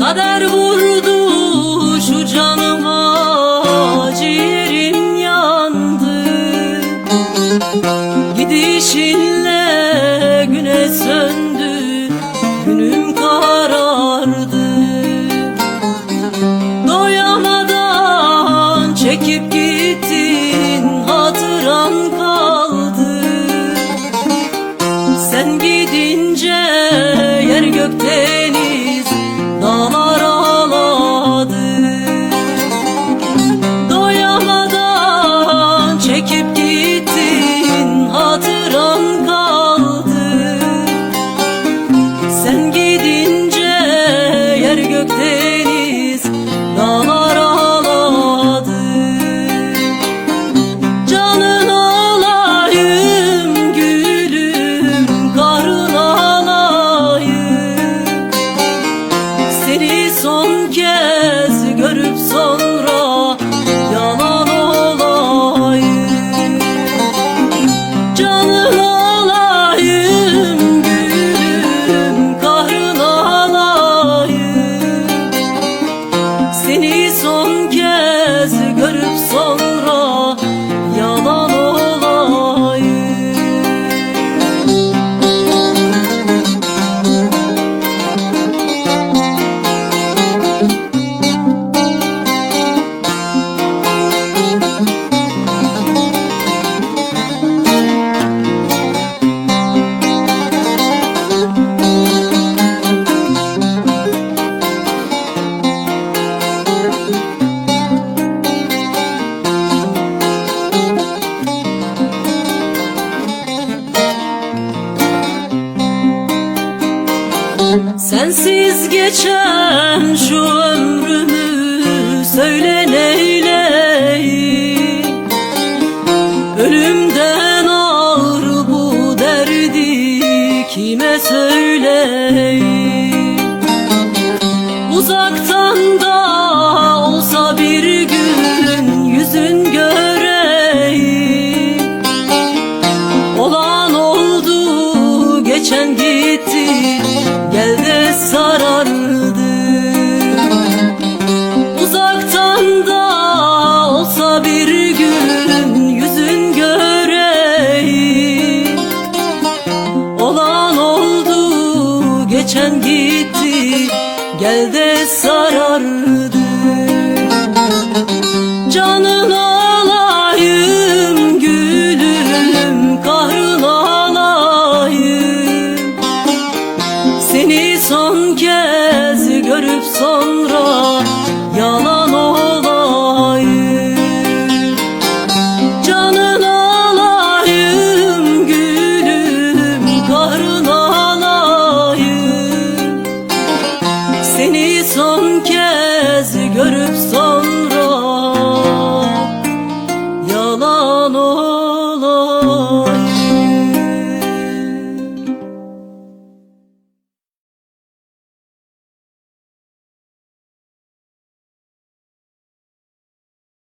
Kader vurdu şu canıma ciğerim yandı. Gidişinle güneş söndü Günüm karardı. Doyamadan çekip gittin Hatıran kaldı. Sen gidince yer gök yer gök deniz Dağlar ağladı. Canın olayım gülüm Karın alayım Seni son kez görüp sonra Sensiz geçen şu ömrümü söyle neyleyim? Ölümden ağır bu derdi kime söyleyeyim Uzaktan da olsa bir gün yüzün göreyim. Olan oldu geçen gitti geçen gitti gel de sarardı. Canın olayım gülüm kahrın alayım Seni son kez görüp yalan